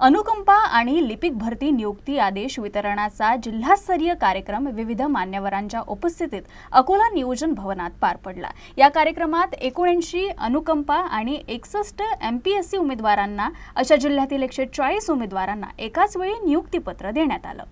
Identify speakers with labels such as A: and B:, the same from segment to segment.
A: अनुकंपा आणि लिपिक भरती नियुक्ती आदेश वितरणाचा जिल्हास्तरीय कार्यक्रम विविध मान्यवरांच्या उपस्थितीत अकोला नियोजन भवनात पार पडला. या कार्यक्रमात एकोणऐंशी अनुकंपा आणि एकसष्ट एम पी एस सी उमेदवारांना अशा जिल्ह्यातील एकशे चाळीस उमेदवारांना एकाच वेळी नियुक्तीपत्र देण्यात आलं.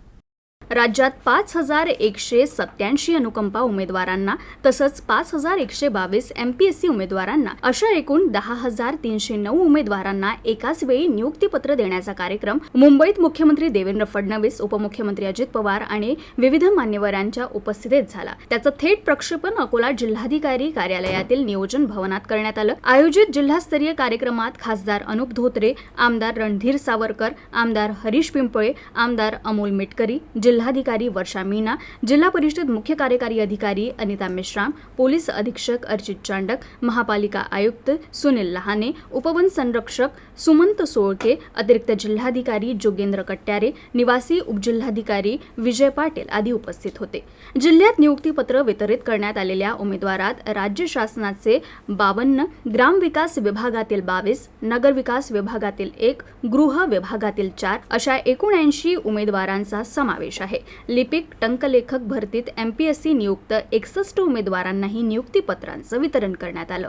A: राज्यात पाच हजार एकशे सत्याऐंशी अनुकंपा उमेदवारांना तसंच पाच हजार एकशे बावीस एमपीएससी उमेदवारांना अशा एकूण दहा हजार तीनशे नऊ उमेदवारांना एकाच वेळी नियुक्तीपत्र देण्याचा कार्यक्रम मुंबईत मुख्यमंत्री देवेंद्र फडणवीस उपमुख्यमंत्री अजित पवार आणि विविध मान्यवरांच्या उपस्थितीत झाला. त्याचं थेट प्रक्षेपण अकोला जिल्हाधिकारी कार्यालयातील नियोजन भवनात करण्यात आलं. आयोजित जिल्हास्तरीय कार्यक्रमात खासदार अनुप धोत्रे आमदार रणधीर सावरकर आमदार हरीश पिंपळे आमदार अमोल मिटकरी जिल्हा जिल्हाधिकारी वर्षा मीना जिल्हा परिषद मुख्य कार्यकारी अधिकारी अनिता मेश्राम पोलीस अधीक्षक अर्चित चांडक महापालिका आयुक्त सुनील लहाने उपवन संरक्षक सुमंत सोळके अतिरिक्त जिल्हाधिकारी जोगेंद्र कट्यारे निवासी उपजिल्हाधिकारी विजय पाटील आदी उपस्थित होते. जिल्ह्यात नियुक्तीपत्र वितरित करण्यात आलेल्या उमेदवारात राज्य शासनाचे बावन्न ग्रामविकास विभागातील बावीस नगरविकास विभागातील एक गृह विभागातील चार अशा एकोणऐंशी उमेदवारांचा समावेश आहे. लिपिक टंकलेखक भरतीत एम पी एस सी नियुक्त एकसष्ट उमेदवारांनाही नियुक्तीपत्रांचं वितरण करण्यात आलं.